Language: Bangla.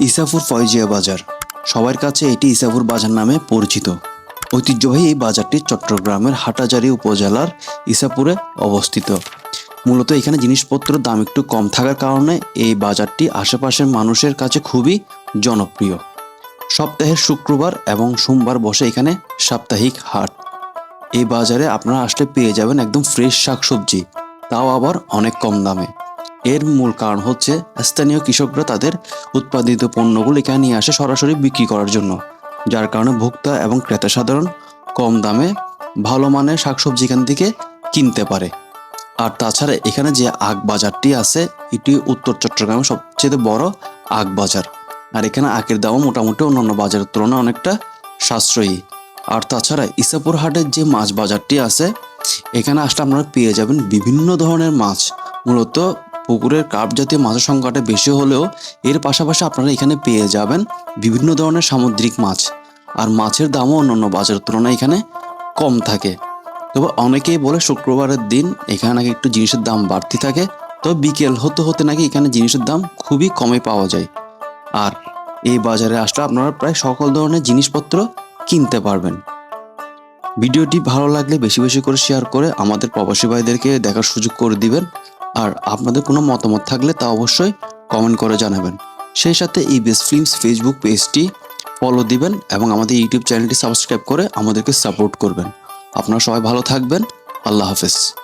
ইসাপুর ফয়জিয়া বাজার। সবার কাছে এটি ইসাপুর বাজার নামে পরিচিত। ঐতিহ্যবাহী এই বাজারটি চট্টগ্রামের হাটাজারি উপজেলার ইসাপুরে অবস্থিত। মূলত এখানে জিনিসপত্রের দাম একটু কম থাকার কারণে এই বাজারটি আশেপাশের মানুষের কাছে খুবই জনপ্রিয়। সপ্তাহের শুক্রবার এবং সোমবার বসে এখানে সাপ্তাহিক হাট। এই বাজারে আপনারা আসলে পেয়ে যাবেন একদম ফ্রেশ শাকসবজি, তাও আবার অনেক কম দামে। এর মূল কারণ হচ্ছে স্থানীয় কৃষকরা তাদের উৎপাদিত পণ্যগুলো এখানে নিয়ে আসে সরাসরি বিক্রি করার জন্য, যার কারণে ভোক্তা এবং ক্রেতা সাধারণ কম দামে ভালো মানের শাকসবজি এখান থেকে কিনতে পারে। আর তাছাড়া এখানে যে আগ বাজারটি আছে, এটি উত্তর চট্টগ্রামের সবচেয়ে বড় আগ বাজার আর এখানে আখের দামও মোটামুটি অন্যান্য বাজারের তুলনায় অনেকটা সাশ্রয়ী। আর তাছাড়া ইসাপুর হাটের যে মাছ বাজারটি আছে, এখানে আসলে আপনারা পেয়ে যাবেন বিভিন্ন ধরনের মাছ, মূলত পুকুরের কার্প জাতীয় মাছের সংখ্যাটা বেশি হলেও এর পাশাপাশি আপনারা এখানে পেয়ে যাবেন বিভিন্ন ধরনের সামুদ্রিক মাছ। আর মাছের দামও অন্যান্য বাজারের তুলনায় এখানে কম থাকে। তবে অনেকেই বলে শুক্রবারের দিন এখানে নাকি একটু জিনিসের দাম বাড়তি থাকে। তবে বিকেল হতে হতে নাকি এখানে জিনিসের দাম খুবই কমে পাওয়া যায়। আর এই বাজারে আসলে আপনারা প্রায় সকল ধরনের জিনিসপত্র কিনতে পারবেন। ভিডিওটি ভালো লাগলে বেশি বেশি করে শেয়ার করে আমাদের প্রবাসী ভাইদেরকে দেখার সুযোগ করে দিবেন। আর আপনাদের কোনো মতামত থাকলে তা অবশ্যই কমেন্ট করে জানাবেন। সেই সাথে এই বেস্ট ফিল্মস ফেসবুক পেজটি ফলো দিবেন এবং আমাদের ইউটিউব চ্যানেলটি সাবস্ক্রাইব করে আমাদেরকে সাপোর্ট করবেন। আপনারা সবাই ভালো থাকবেন। আল্লাহ হাফেজ।